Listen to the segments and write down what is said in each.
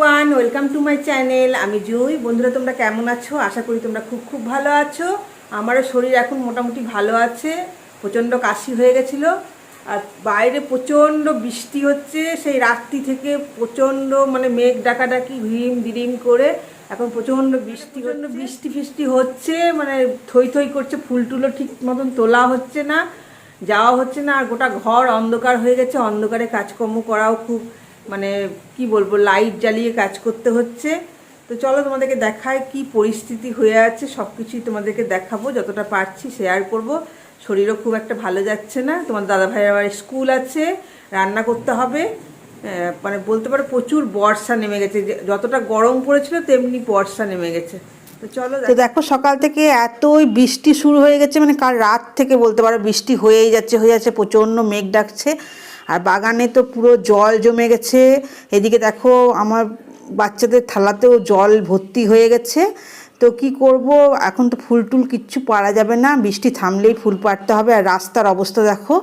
Welcome to my channel আমি জুই। বন্ধুরা, তোমরা কেমন আছো? আশা করি তোমরা খুব খুব ভালো আছো। আমারও শরীর এখন মোটামুটি ভালো আছে। প্রচণ্ড কাশি হয়ে গেছিল। আর বাইরে প্রচণ্ড বৃষ্টি হচ্ছে। সেই রাত্রি থেকে প্রচণ্ড মানে মেঘ ডাকাডাকি, ভিম দিরিম করে এখন প্রচণ্ড বৃষ্টি প্রচণ্ড বৃষ্টি ফিষ্টি হচ্ছে। মানে থই থই করছে। ফুল টুলো ঠিক মতন তোলা হচ্ছে না। যাওয়া হচ্ছে না। আর গোটা ঘর অন্ধকার হয়ে গেছে। অন্ধকারে কাজকর্ম করাও খুব মানে কি বলব লাইট জ্বালিয়ে কাজ করতে হচ্ছে। তো চলো তোমাদেরকে দেখায় কি পরিস্থিতি হয়ে আছে সব কিছুই তোমাদেরকে দেখাবো। যতটা পারছি শেয়ার করব। শরীরও খুব একটা ভালো যাচ্ছে না। তোমার দাদা ভাইয়ের আবার স্কুল আছে, রান্না করতে হবে। মানে বলতে পারো প্রচুর বর্ষা নেমে গেছে। যতটা গরম পড়েছিল তেমনি বর্ষা নেমে গেছে। তো চলো তো দেখো, সকাল থেকে এতই বৃষ্টি শুরু হয়ে গেছে মানে কাল রাত থেকে বলতে পারো বৃষ্টি হয়েই যাচ্ছে, হয়ে যাচ্ছে, প্রচণ্ড মেঘ ডাকছে। আর বাগানে তো পুরো জল জমে গেছে। এদিকে দেখো আমার বাচ্চাদের থালাতেও জল ভর্তি হয়ে গেছে। তো কি করব? এখন তো ফুল টুল কিচ্ছু পারা যাবে না। বৃষ্টি থামলেই ফুল পাড়তে হবে। আর রাস্তার অবস্থা দেখো।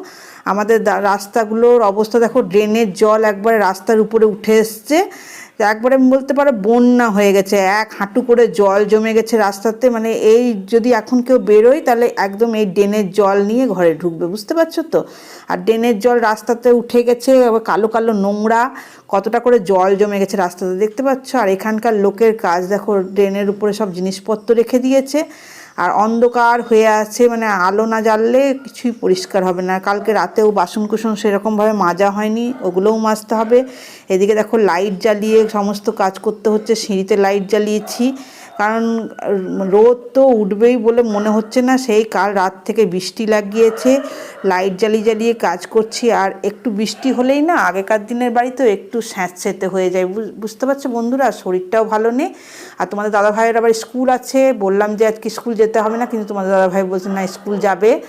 আমাদের রাস্তাগুলোর অবস্থা দেখো। ড্রেনের জল একবারে রাস্তার উপরে উঠে এসছে। একবারে বলতে পারো বন্যা হয়ে গেছে, এক হাঁটু করে জল জমে গেছে রাস্তাতে মানে এই যদি এখন কেউ বেরোয় তাহলে একদম এই ড্রেনের জল নিয়ে ঘরে ঢুকবে, বুঝতে পারছ তো? আর ড্রেনের জল রাস্তাতে উঠে গেছে, আবার কালো কালো নোংরা, কতটা করে জল জমে গেছে রাস্তাতে, দেখতে পাচ্ছ? আর এখানকার লোকের কাজ, দেখো, ড্রেনের উপরে সব জিনিসপত্র রেখে দিয়েছে। আর অন্ধকার হয়ে আছে মানে আলো না জ্বাললে কিছুই পরিষ্কার হবে না। কালকে রাতেও বাসন কুসন সেরকমভাবে মাজা হয়নি, ওগুলোও মাজতে হবে। এদিকে দেখো লাইট জ্বালিয়ে সমস্ত কাজ করতে হচ্ছে, সিঁড়িতে লাইট জ্বালিয়েছি। কারণ রোদ তো উঠবেই বলে মনে হচ্ছে না। সেই কাল রাত থেকে বৃষ্টি লাগিয়েছে, লাইট জ্বালিয়ে জ্বালিয়ে কাজ করছি। আর একটু বৃষ্টি হলেই না, আগেকার দিনের বাড়িতে একটু স্যাঁতস্যাঁতে হয়ে যায়। বুঝ- বুঝতে পারছ বন্ধুরা? শরীরটাও ভালো নেই। আর তোমাদের দাদা ভাইয়ের আবার স্কুল আছে। বললাম যে আজকে স্কুল যেতে হবে না, কিন্তু তোমাদের দাদা ভাই বলছে, না, স্কুল যাবে।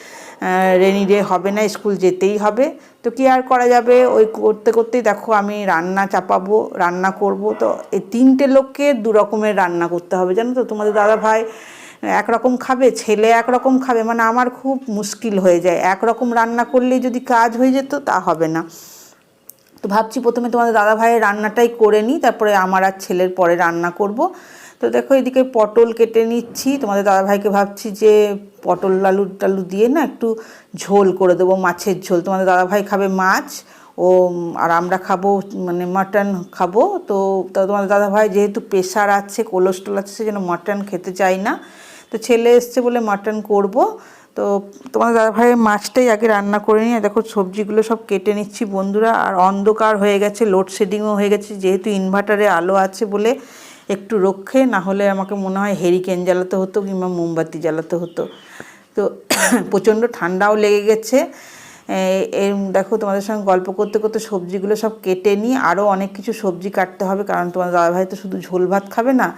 রেনি ডে হবে না, স্কুল যেতেই হবে। তো কি আর করা যাবে? ওই করতে করতেই দেখো আমি রান্না চাপাবো, রান্না করব। তো এই তিনটে লোককে দু রকমের রান্না করতে হবে, জানো তো? তোমাদের দাদা ভাই একরকম খাবে, ছেলে একরকম খাবে মানে আমার খুব মুশকিল হয়ে যায়। একরকম রান্না করলেই যদি কাজ হয়ে যেত, তা হবে না। তো ভাবছি প্রথমে তোমাদের দাদা ভাইয়ের রান্নাটাই করে নিই, তারপরে আমার আর ছেলের পরে রান্না করব। তো দেখো এদিকে পটল কেটে নিচ্ছি। তোমাদের দাদা ভাইকে ভাবছি যে পটল আলু টালু দিয়ে না একটু ঝোল করে দেবো, মাছের ঝোল। তোমাদের দাদা ভাই খাবে মাছ, ও, আর আমরা খাব মানে মাটন খাব। তো তোমাদের দাদা ভাই যেহেতু প্রেশার আছে, কোলেস্ট্রল আছে, সেজন্য মাটন খেতে চাই না। তো ছেলে এসছে বলে মাটন করব। তো তোমাদের দাদা ভাইয়ের মাছটাই আগে রান্না করে নিয়ে, দেখো সবজিগুলো সব কেটে নিচ্ছি বন্ধুরা। আর অন্ধকার হয়ে গেছে লোডশেডিংও হয়ে গেছে, যেহেতু ইনভার্টারে আলো আছে বলে একটু রক্ষে, না হলে আমাকে মনে হয় হেরিকেন জ্বালাতে হতো কিংবা মোমবাতি জ্বালাতে হতো। তো প্রচণ্ড ঠান্ডাও লেগে গেছে। এই দেখো তোমাদের সঙ্গে গল্প করতে করতে সবজিগুলো সব কেটে নিই আরও অনেক কিছু সবজি কাটতে হবে, কারণ তোমার দাদাভাই তো শুধু ঝোল ভাত খাবে না।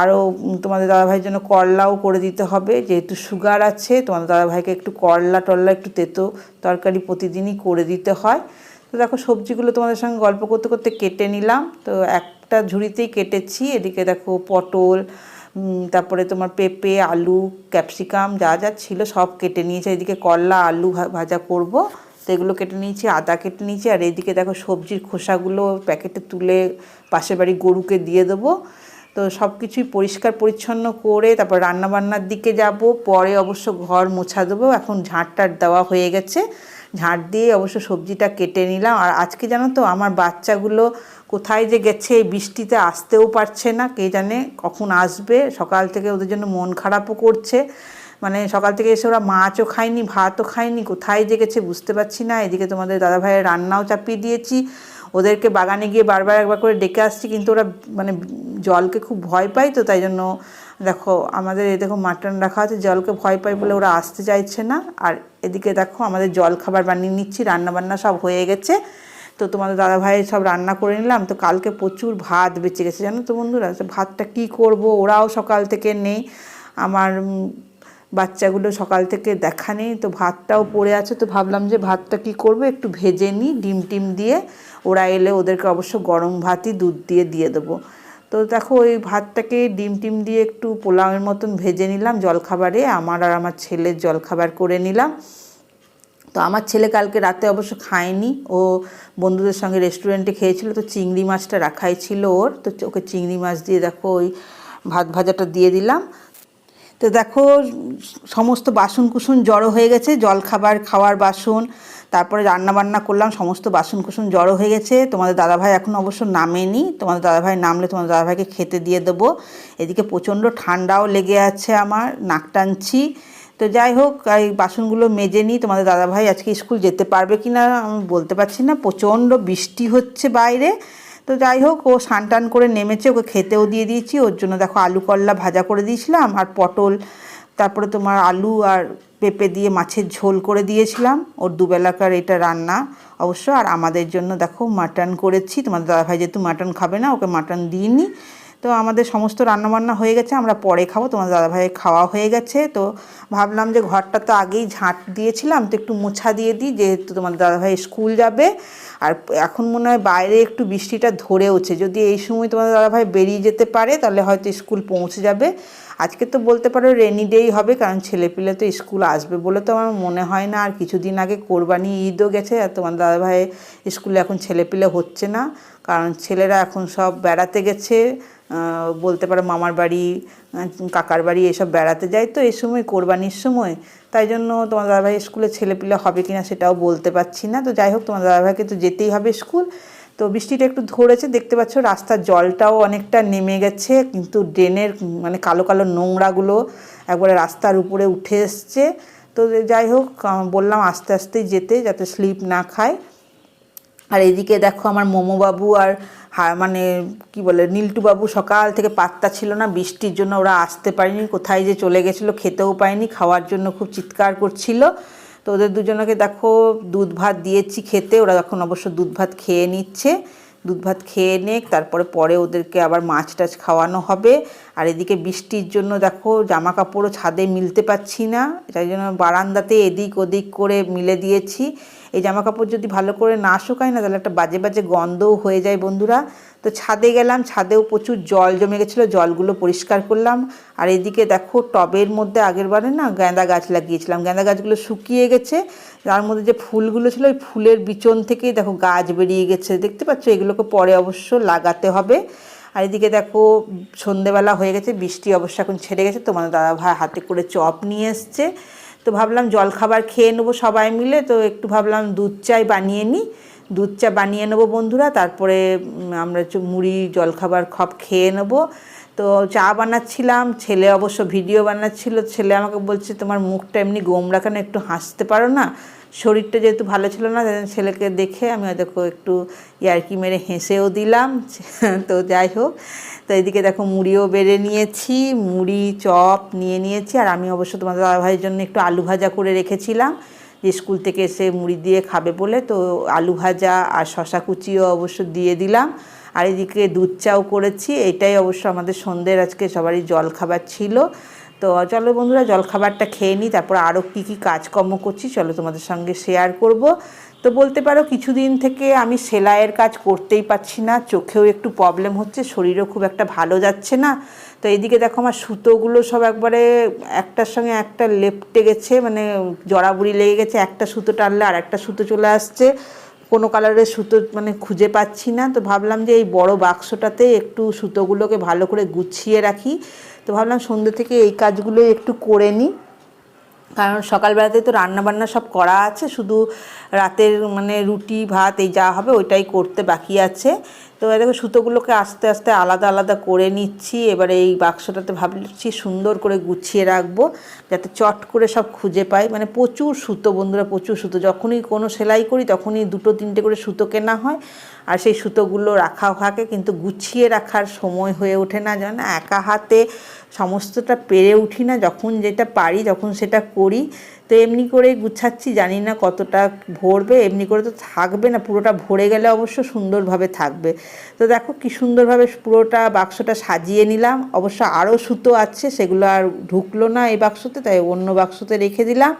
আরও তোমাদের দাদাভাইয়ের জন্য করলাও করে দিতে হবে। যেহেতু সুগার আছে, তোমাদের দাদাভাইকে একটু করলা টল্লা একটু তেতো তরকারি প্রতিদিনই করে দিতে হয়। তো দেখো সবজিগুলো তোমাদের সঙ্গে গল্প করতে করতে কেটে নিলাম। তো একটা ঝুড়িতেই কেটেছি। এদিকে দেখো পটল তারপরে তোমার পেঁপে, আলু, ক্যাপসিকাম যা যা ছিল সব কেটে নিয়েছি। এদিকে করলা আলু ভাজা করব। তো এগুলো কেটে নিয়েছি, আদা কেটে নিয়েছি, আর এদিকে দেখো সবজির খোসাগুলো প্যাকেটে তুলে পাশের বাড়ি গরুকে দিয়ে দেবো। তো সব কিছুই পরিষ্কার পরিচ্ছন্ন করে তারপর রান্নাবান্নার দিকে যাব। পরে অবশ্য ঘর মোছা দেবো। এখন ঝাঁট টাট দেওয়া হয়ে গেছে। ঝাঁট দিয়ে অবশ্য সবজিটা কেটে নিলাম। আর আজকে জানো তো আমার বাচ্চাগুলো কোথায় যে গেছে এই বৃষ্টিতে আসতেও পারছে না, কে জানে কখন আসবে। সকাল থেকে ওদের জন্য মন খারাপও করছে। মানে সকাল থেকে এসে ওরা মাছও খায়নি, ভাতও খায়নি, কোথায় যে গেছে বুঝতে পারছি না। এদিকে তোমাদের দাদাভাইয়ের রান্নাও চাপিয়ে দিয়েছি। ওদেরকে বাগানে গিয়ে বারবার একবার করে ডেকে আসছি, কিন্তু ওরা মানে জলকে খুব ভয় পায় তো, তাই জন্য দেখো আমাদের এই দেখো মাটন রাখা আছে, জলকে ভয় পায় বলে ওরা আসতে চাইছে না। আর এদিকে দেখো আমাদের জল খাবার বানিয়ে নিচ্ছি রান্না বান্না সব হয়ে গেছে। তো তোমাদের দাদা ভাই সব রান্না করে নিলাম। তো কালকে প্রচুর ভাত বেঁচে গেছে, জানো তো বন্ধুরা ভাতটা কি করব? ওরাও সকাল থেকে নেই। আমার বাচ্চাগুলো সকাল থেকে দেখা নেই, তো ভাতটাও পড়ে আছে, তো ভাবলাম যে ভাতটা কি করব? একটু ভেজে নিই, ডিম টিম দিয়ে। ওরা এলে ওদেরকে অবশ্য গরম ভাতই দুধ দিয়ে দিয়ে দেবো। তো দেখো, ওই ভাতটাকে ডিম টিম দিয়ে একটু পোলাওয়ের মতন ভেজে নিলাম জলখাবারে। আমার আর আমার ছেলের জলখাবার করে নিলাম। তো আমার ছেলে কালকে রাতে অবশ্য খায়নি। ও বন্ধুদের সঙ্গে রেস্টুরেন্টে খেয়েছিল, তো চিংড়ি মাছটা রাখাই ছিল ওর। তো ওকে চিংড়ি মাছ দিয়ে দেখো ওই ভাত ভাজাটা দিয়ে দিলাম। তো দেখো, সমস্ত বাসন কুসুন জড়ো হয়ে গেছে জল খাবার খাওয়ার বাসন, তারপরে রান্না বান্না করলাম, সমস্ত বাসন কুসুন জড়ো হয়ে গেছে। তোমাদের দাদাভাই এখন অবশ্য নামেনি, তোমাদের দাদাভাই নামলে তোমাদের দাদাভাইকে খেতে দিয়ে দেবো। এদিকে প্রচণ্ড ঠান্ডাও লেগে আছে আমার, নাক টানছি। তো যাই হোক, এই বাসনগুলো মেজে নিই, তোমাদের দাদাভাই আজকে স্কুল যেতে পারবে কি না আমি বলতে পারছি না। প্রচণ্ড বৃষ্টি হচ্ছে বাইরে তো যাই হোক, ও সান টান করে নেমেছে ওকে খেতেও দিয়ে দিয়েছি। ওর জন্য দেখো আলু করলা ভাজা করে দিয়েছিলাম আর পটল, তারপরে তোমার আলু আর পেঁপে দিয়ে মাছের ঝোল করে দিয়েছিলাম। ওর দুবেলাকার এটা রান্না অবশ্য। আর আমাদের জন্য দেখো মাটন করেছি। তোমাদের দাদাভাই যেহেতু মাটন খাবে না, ওকে মাটন দিইনি। তো আমাদের সমস্ত রান্নাবান্না হয়ে গেছে, আমরা পরে খাব, তোমাদের দাদাভাইয়ের খাওয়া হয়ে গেছে। তো ভাবলাম যে ঘরটা তো আগেই ঝাঁট দিয়েছিলাম, তো একটু মোছা দিয়ে দিই, যেহেতু তোমাদের দাদাভাই স্কুল যাবে। আর এখন মনে হয় বাইরে একটু বৃষ্টিটা ধরেওছে, যদি এই সময় তোমাদের দাদাভাই বেরিয়ে যেতে পারে, তাহলে হয়তো স্কুল পৌঁছে যাবে। আজকে তো বলতে পারো রেনি ডেই হবে, কারণ ছেলেপিলে তো স্কুল আসবে বলে তো আমার মনে হয় না, আর কিছুদিন আগে কোরবানি ঈদও গেছে, আর তোমার দাদাভাই স্কুলে এখন ছেলেপিলে হচ্ছে না, কারণ ছেলেরা এখন সব বেড়াতে গেছে। বলতে পারো মামার বাড়ি কাকার বাড়ি এসব বেড়াতে যায় তো এ সময়, কোরবানির সময়। তাই জন্য তোমার দাদাভাই স্কুলে ছেলেপিলে হবে কিনা সেটাও বলতে পারছি না। তো যাই হোক, তোমার দাদাভাইকে তো যেতেই হবে স্কুল। তো বৃষ্টিটা একটু ধরেছে, দেখতে পাচ্ছ রাস্তার জলটাও অনেকটা নেমে গেছে, কিন্তু ড্রেনের মানে কালো কালো নোংরাগুলো একবারে রাস্তার উপরে উঠে এসছে। তো যাই হোক বললাম আস্তে আস্তেই যেতে, যাতে স্লিপ না খায়। আর এদিকে দেখো আমার মোমোবাবু আর মানে কি বলে নীলটু বাবু সকাল থেকে পাত্তা ছিল না, বৃষ্টির জন্য ওরা আসতে পারেনি, কোথায় যে চলে গেছিল খেতেও পায়নি খাওয়ার জন্য খুব চিৎকার করছিল। তো ওদের দুজনকে দেখো দুধ ভাত দিয়েছি খেতে, ওরা এখন অবশ্য দুধ ভাত খেয়ে নিচ্ছে। দুধ ভাত খেয়ে নে তারপরে পরে ওদেরকে আবার মাছ টাছ খাওয়ানো হবে। আর এদিকে বৃষ্টির জন্য দেখো জামা কাপড়ও ছাদে মিলতে পারছি না তাই জন্য বারান্দাতে এদিক ওদিক করে মিলে দিয়েছি। এই জামা কাপড় যদি ভালো করে না শুকায় না, তাহলে একটা বাজে বাজে গন্ধও হয়ে যায় বন্ধুরা। তো ছাদে গেলাম, ছাদেও প্রচুর জল জমে গেছিল, জলগুলো পরিষ্কার করলাম। আর এদিকে দেখো, টবের মধ্যে আগের বারে না গাঁদা গাছ লাগিয়েছিলাম। গাঁদা গাছগুলো শুকিয়ে গেছে, তার মধ্যে যে ফুলগুলো ছিল, ওই ফুলের বিচন থেকেই দেখো গাছ বেরিয়ে গেছে। দেখতে পাচ্ছ, এগুলোকে পরে অবশ্য লাগাতে হবে। আর এদিকে দেখো, সন্ধেবেলা হয়ে গেছে, বৃষ্টি অবশ্য এখন ছেড়ে গেছে। তোমার দাদা ভাই হাতে করে চপ নিয়ে এসছে। তো ভাবলাম জলখাবার খেয়ে নেব সবাই মিলে, তো একটু ভাবলাম দুধ চাই বানিয়ে নিই। দুধ চা বানিয়ে নেব বন্ধুরা, তারপরে আমরা মুড়ি জলখাবার খপ খেয়ে নেব। তো চা বানাচ্ছিলাম, ছেলে অবশ্য ভিডিও বানাচ্ছিল, ছেলে আমাকে বলছে, তোমার মুখটা এমনি গোমরা কেন? একটু হাসতে পারো না? শরীরটা যেহেতু ভালো ছিল না ছেলেকে দেখে আমি দেখো একটু ইয়ার্কি মেরে হেসেও দিলাম। তো যাই হোক, তো এদিকে দেখো মুড়িও বেড়ে নিয়েছি, মুড়ি, চপ নিয়ে নিয়েছি, আর আমি অবশ্য তোমাদের দাদাভাইয়ের জন্য একটু আলু ভাজা করে রেখেছিলাম, যে স্কুল থেকে এসে মুড়ি দিয়ে খাবে বলে, তো আলু ভাজা আর শশা কুচিও অবশ্য দিয়ে দিলাম। আর এদিকে দুধ চাও করেছি, এটাই অবশ্য আমাদের সন্ধ্যের আজকে সবারই জল খাবার ছিল। তো চলো বন্ধুরা, জলখাবারটা খেয়ে নিই, তারপর আরও কী কী কাজকর্ম করছি চলো তোমাদের সঙ্গে শেয়ার করব। তো বলতে পারো কিছুদিন থেকে আমি সেলাইয়ের কাজ করতেই পারছি না, চোখেও একটু প্রবলেম হচ্ছে, শরীরও খুব একটা ভালো যাচ্ছে না। তো এদিকে দেখো আমার সুতোগুলো সব একবারে একটার সঙ্গে একটা লেপটে গেছে মানে জড়াবুড়ি লেগে গেছে, একটা সুতো টানলে আর একটা সুতো চলে আসছে। কোনো কালারের সুতো মানে খুঁজে পাচ্ছি না, তো ভাবলাম যে এই বড় বাক্সটাতে একটু সুতোগুলোকে ভালো করে গুছিয়ে রাখি। তো ভাবলাম সন্ধ্যে থেকে এই কাজগুলো একটু করে নিই। কারণ সকালবেলাতে তো রান্না বান্না সব করা আছে, শুধু রাতের মানে রুটি, ভাত, এই যা হবে ওইটাই করতে বাকি আছে। তো এ দেখো সুতোগুলোকে আস্তে আস্তে আলাদা আলাদা করে নিচ্ছি, এবারে এই বাক্সটাতে ভাবছি সুন্দর করে গুছিয়ে রাখব, যাতে চট করে সব খুঁজে পাই। মানে প্রচুর সুতো বন্ধুরা, প্রচুর সুতো। যখনই কোনো সেলাই করি তখনই দুটো, তিনটে করে সুতো কেনা হয়। আর সেই সুতোগুলো রাখা থাকে, কিন্তু গুছিয়ে রাখার সময় হয়ে ওঠে না, জানো একা হাতে সমস্তটা পেরে উঠি না, যখন যেটা পারি, যখন সেটা করি। তো এমনি করে গুছাচ্ছি, জানি না কতটা ভরবে, এমনি করে তো থাকবে না, পুরোটা ভরে গেলে অবশ্য সুন্দরভাবে থাকবে। তো দেখো কি সুন্দরভাবে পুরোটা বাক্সটা সাজিয়ে নিলাম, অবশ্য আরও সুতো আছে, সেগুলো আর ঢুকলো না এই বাক্সতে, তাই অন্য বাক্সতে রেখে দিলাম।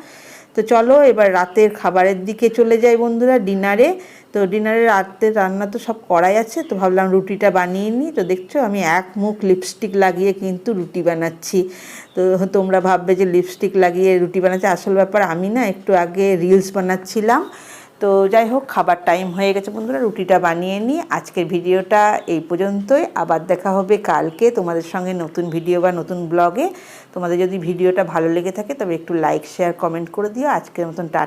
তো চলো এবার রাতের খাবারের দিকে চলে যাই বন্ধুরা ডিনারে। তো ডিনারে রাতে রান্না তো সব করাই আছে, তো ভাবলাম রুটিটা বানিয়ে নিই। তো দেখছ আমি এক মুখ লিপস্টিক লাগিয়ে কিন্তু রুটি বানাচ্ছি। তো তোমরা ভাববে যে লিপস্টিক লাগিয়ে রুটি বানাচ্ছে, আসল ব্যাপার আমি না একটু আগে রিলস বানাচ্ছিলাম। তো যাই হোক, খাবার টাইম হয়ে গেছে বন্ধুরা, রুটিটা বানিয়ে নিই আজকের ভিডিওটা এই পর্যন্তই। আবার দেখা হবে কালকে তোমাদের সঙ্গে নতুন ভিডিও বা নতুন ব্লগে তোমাদের যদি ভিডিওটা ভালো লেগে থাকে তবে একটু লাইক শেয়ার কমেন্ট করে দিও। আজকের মতন টাটা।